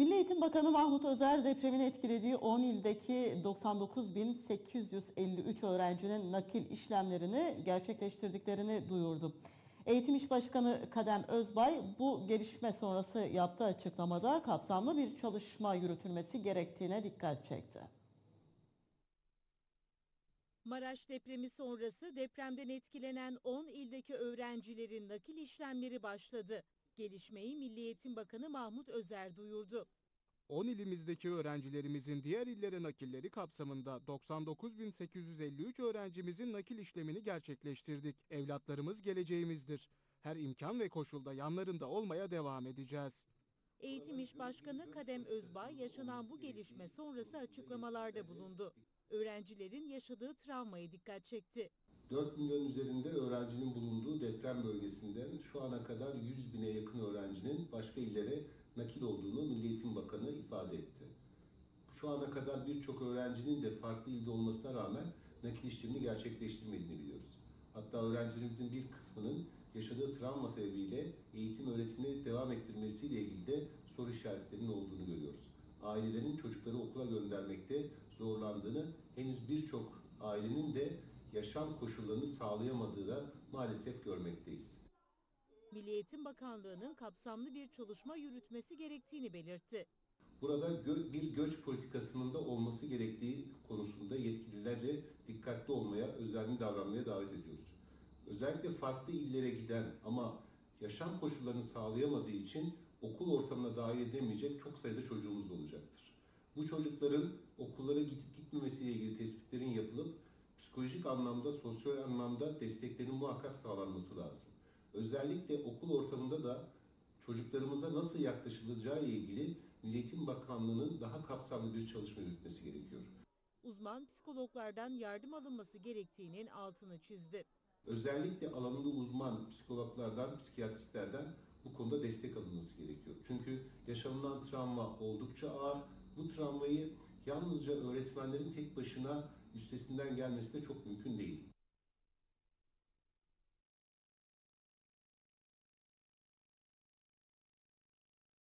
Milli Eğitim Bakanı Mahmut Özer depremin etkilediği 10 ildeki 99.853 öğrencinin nakil işlemlerini gerçekleştirdiklerini duyurdu. Eğitim İş Başkanı Kadem Özbay bu gelişme sonrası yaptığı açıklamada kapsamlı bir çalışma yürütülmesi gerektiğine dikkat çekti. Maraş depremi sonrası depremden etkilenen 10 ildeki öğrencilerin nakil işlemleri başladı. Gelişmeyi Milli Eğitim Bakanı Mahmut Özer duyurdu. 10 ilimizdeki öğrencilerimizin diğer illere nakilleri kapsamında 99.853 öğrencimizin nakil işlemini gerçekleştirdik. Evlatlarımız geleceğimizdir. Her imkan ve koşulda yanlarında olmaya devam edeceğiz. Eğitim İş Başkanı Kadem Özbay yaşanan bu gelişme sonrası açıklamalarda bulundu. Öğrencilerin yaşadığı travmaya dikkat çekti. 4 milyon üzerinde öğrencinin bulunduğu deprem bölgesinden şu ana kadar 100 bine yakın öğrencinin başka illere nakil olduğunu Milli Eğitim Bakanı ifade etti. Şu ana kadar birçok öğrencinin de farklı ilde olmasına rağmen nakil işlemini gerçekleştirmediğini biliyoruz. Hatta öğrencilerimizin bir yaşadığı travma sebebiyle eğitim öğretimine devam ettirmesiyle ilgili de soru işaretlerinin olduğunu görüyoruz. Ailelerin çocukları okula göndermekte zorlandığını, henüz birçok ailenin de yaşam koşullarını sağlayamadığı da maalesef görmekteyiz. Milli Eğitim Bakanlığı'nın kapsamlı bir çalışma yürütmesi gerektiğini belirtti. Burada gö- bir göç politikasının da olması gerektiği konusunda yetkililerle dikkatli olmaya, özenli davranmaya davet ediyoruz. Özellikle farklı illere giden ama yaşam koşullarını sağlayamadığı için okul ortamına dahil edemeyecek çok sayıda çocuğumuz olacaktır. Bu çocukların okullara gidip gitmemesiyle ilgili tespitlerin yapılıp psikolojik anlamda, sosyal anlamda desteklerin muhakkak sağlanması lazım. Özellikle okul ortamında da çocuklarımıza nasıl yaklaşılacağı ile ilgili Milli Eğitim Bakanlığı'nın daha kapsamlı bir çalışma yürütmesi gerekiyor. Uzman psikologlardan yardım alınması gerektiğinin altını çizdi. Özellikle alanında uzman psikologlardan, psikiyatristlerden bu konuda destek alınması gerekiyor. Çünkü yaşanılan travma oldukça ağır. Bu travmayı yalnızca öğretmenlerin tek başına üstesinden gelmesi de çok mümkün değil.